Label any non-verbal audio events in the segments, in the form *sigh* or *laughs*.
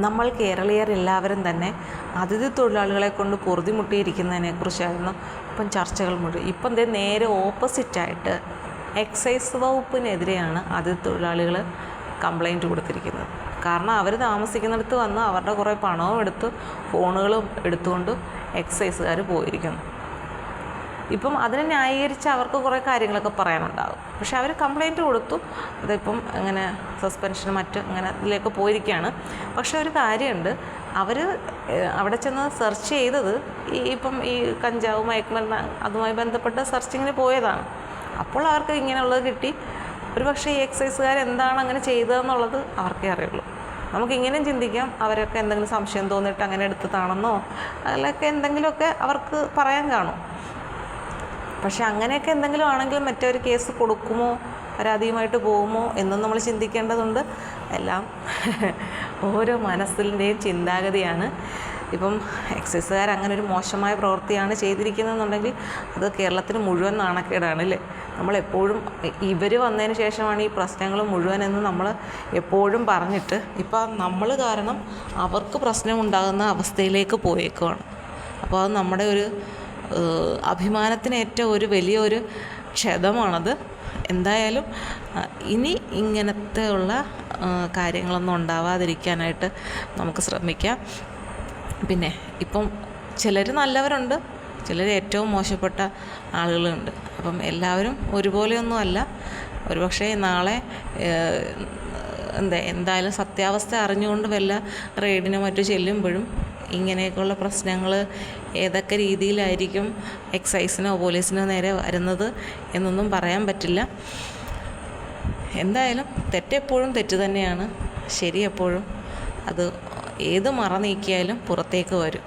നമ്മൾ കേരളീയർ എല്ലാവരും തന്നെ അതിഥി തൊഴിലാളികളെ കൊണ്ട് പൊറുതിമുട്ടിയിരിക്കുന്നതിനെക്കുറിച്ചായിരുന്നു ഇപ്പം ചർച്ചകൾ മുഴുവൻ. ഇപ്പം ദേ നേരെ ഓപ്പോസിറ്റായിട്ട് എക്സൈസ് വകുപ്പിനെതിരെയാണ് അതിഥി തൊഴിലാളികൾ കംപ്ലൈന്റ് കൊടുത്തിരിക്കുന്നത്. കാരണം അവർ താമസിക്കുന്നിടത്ത് വന്ന് അവരുടെ കുറേ പണവും എടുത്ത് ഫോണുകളും എടുത്തുകൊണ്ട് എക്സൈസുകാർ പോയിരിക്കുന്നു. ഇപ്പം അതിനെ ന്യായീകരിച്ച് അവർക്ക് കുറേ കാര്യങ്ങളൊക്കെ പറയാനുണ്ടാകും. പക്ഷേ അവർ കംപ്ലൈന്റ് കൊടുത്തു. അതിപ്പം അങ്ങനെ സസ്പെൻഷൻ മറ്റ് അങ്ങനെ ഇതിലേക്ക് പോയിരിക്കുകയാണ് പക്ഷേ ഒരു കാര്യമുണ്ട്. അവർ അവിടെ ചെന്ന് സെർച്ച് ചെയ്തത് ഈ ഇപ്പം ഈ കഞ്ചാവ് മയക്കുമരുന്ന് അതുമായി ബന്ധപ്പെട്ട സെർച്ചിങ്ങിന് പോയതാണ്. അപ്പോൾ അവർക്ക് ഇങ്ങനെയുള്ളത് കിട്ടി. ഒരു പക്ഷേ ഈ എക്സൈസുകാർ എന്താണ് അങ്ങനെ ചെയ്തതെന്നുള്ളത് അവർക്കേ അറിയുള്ളൂ. നമുക്ക് ഇങ്ങനെയും ചിന്തിക്കാം. അവരൊക്കെ എന്തെങ്കിലും സംശയം തോന്നിയിട്ട് അങ്ങനെ എടുത്തതാണെന്നോ അതിലൊക്കെ എന്തെങ്കിലുമൊക്കെ അവർക്ക് പറയാൻ കാണും. പക്ഷെ അങ്ങനെയൊക്കെ എന്തെങ്കിലും ആണെങ്കിൽ മറ്റൊരു കേസ് കൊടുക്കുമോ? പരാതിയുമായിട്ട് പോകുമോ? എന്നും നമ്മൾ ചിന്തിക്കേണ്ടതുണ്ട്. എല്ലാം *laughs* ഓരോ മനസ്സിന്റെയും ചിന്താഗതിയാണ്. ഇപ്പം എക്സൈസുകാർ അങ്ങനെ ഒരു മോശമായ പ്രവൃത്തിയാണ് ചെയ്തിരിക്കുന്നതെന്നുണ്ടെങ്കിൽ അത് കേരളത്തിന് മുഴുവൻ നാണക്കേടാണ് അല്ലേ? നമ്മളെപ്പോഴും ഇവർ വന്നതിന് ശേഷമാണ് ഈ പ്രശ്നങ്ങൾ മുഴുവൻ എന്ന് നമ്മൾ എപ്പോഴും പറഞ്ഞിട്ട് ഇപ്പം നമ്മൾ കാരണം അവർക്ക് പ്രശ്നമുണ്ടാകുന്ന അവസ്ഥയിലേക്ക് പോയേക്കുവാണ്. അപ്പോൾ അത് നമ്മുടെ ഒരു അഭിമാനത്തിന് ഏറ്റവും ഒരു വലിയൊരു ക്ഷതമാണത്. എന്തായാലും ഇനി ഇങ്ങനത്തെ ഉള്ള കാര്യങ്ങളൊന്നും ഉണ്ടാവാതിരിക്കാനായിട്ട് നമുക്ക് ശ്രമിക്കാം. പിന്നെ ഇപ്പം ചിലർ നല്ലവരുണ്ട് ചിലർ ഏറ്റവും മോശപ്പെട്ട ആളുകളുണ്ട്. അപ്പം എല്ലാവരും ഒരുപോലെയൊന്നും അല്ല ഒരുപക്ഷെ നാളെ എന്താ എന്തായാലും സത്യാവസ്ഥ അറിഞ്ഞുകൊണ്ട് വല്ല റെയ്ഡിനും മറ്റു ചെല്ലുമ്പോഴും ഇങ്ങനെയൊക്കെയുള്ള പ്രശ്നങ്ങൾ ഏതൊക്കെ രീതിയിലായിരിക്കും എക്സൈസിനോ പോലീസിനോ നേരെ വരുന്നത് എന്നൊന്നും പറയാൻ പറ്റില്ല. എന്തായാലും തെറ്റെപ്പോഴും തെറ്റ് തന്നെയാണ്. ശരി എപ്പോഴും അത് ഏത് മറ നീക്കിയാലും പുറത്തേക്ക് വരും.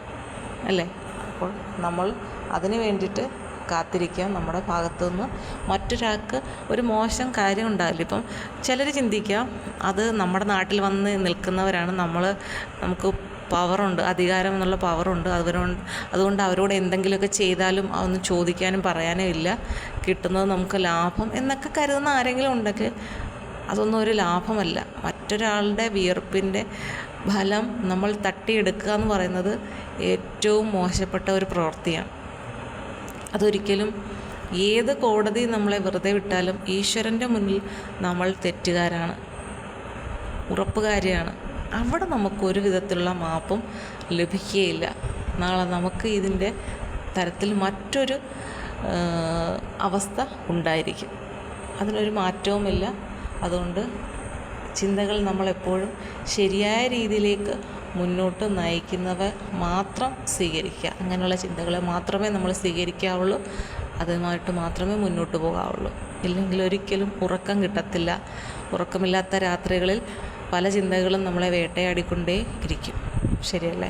അല്ലേ? അപ്പോൾ നമ്മൾ അതിന് വേണ്ടിയിട്ട് കാത്തിരിക്കുക നമ്മുടെ ഭാഗത്തു നിന്ന് മറ്റൊരാൾക്ക് ഒരു മോശം കാര്യം ഉണ്ടാവില്ല. ഇപ്പം ചിലർ ചിന്തിക്കാം അത് നമ്മുടെ നാട്ടിൽ വന്ന് നിൽക്കുന്നവരാണ്. നമ്മൾ നമുക്ക് പവറുണ്ട് അധികാരം എന്നുള്ള പവറുണ്ട്. അവരോട് അതുകൊണ്ട് അവരോട് എന്തെങ്കിലുമൊക്കെ ചെയ്താലും അതൊന്നും ചോദിക്കാനും പറയാനും ഇല്ല. കിട്ടുന്നത് നമുക്ക് ലാഭം എന്നൊക്കെ കരുതുന്ന ആരെങ്കിലും ഉണ്ടെങ്കിൽ അതൊന്നും ഒരു ലാഭമല്ല. മറ്റൊരാളുടെ വിയർപ്പിന്റെ ഫലം നമ്മൾ തട്ടിയെടുക്കുക എന്ന് പറയുന്നത് ഏറ്റവും മോശപ്പെട്ട ഒരു പ്രവൃത്തിയാണ്. അതൊരിക്കലും ഏത് കോടതി നമ്മളെ വെറുതെ വിട്ടാലും ഈശ്വരന്റെ മുന്നിൽ നമ്മൾ തെറ്റുകാരാണ് ഉറപ്പുകാരിയാണ്. അവിടെ നമുക്ക് ഒരു വിധത്തിലുള്ള മാപ്പും ലഭിക്കുകയില്ല നാളെ നമുക്ക് ഇതിന്റെ തരത്തിൽ മറ്റൊരു അവസ്ഥ ഉണ്ടായിരിക്കും. അതിനൊരു മാറ്റവുമില്ല. അതുകൊണ്ട് ചിന്തകൾ നമ്മളെപ്പോഴും ശരിയായ രീതിയിലേക്ക് മുന്നോട്ട് നയിക്കുന്നവ മാത്രം സ്വീകരിക്കുക. അങ്ങനെയുള്ള ചിന്തകളെ മാത്രമേ നമ്മൾ സ്വീകരിക്കാവുള്ളൂ. അതുമായിട്ട് മാത്രമേ മുന്നോട്ട് പോകാവുള്ളൂ. ഇല്ലെങ്കിൽ ഒരിക്കലും ഉറക്കം കിട്ടത്തില്ല. ഉറക്കമില്ലാത്ത രാത്രികളിൽ പല ചിന്തകളും നമ്മളെ വേട്ടയാടിക്കൊണ്ടേ ഇരിക്കും ശരിയല്ലേ?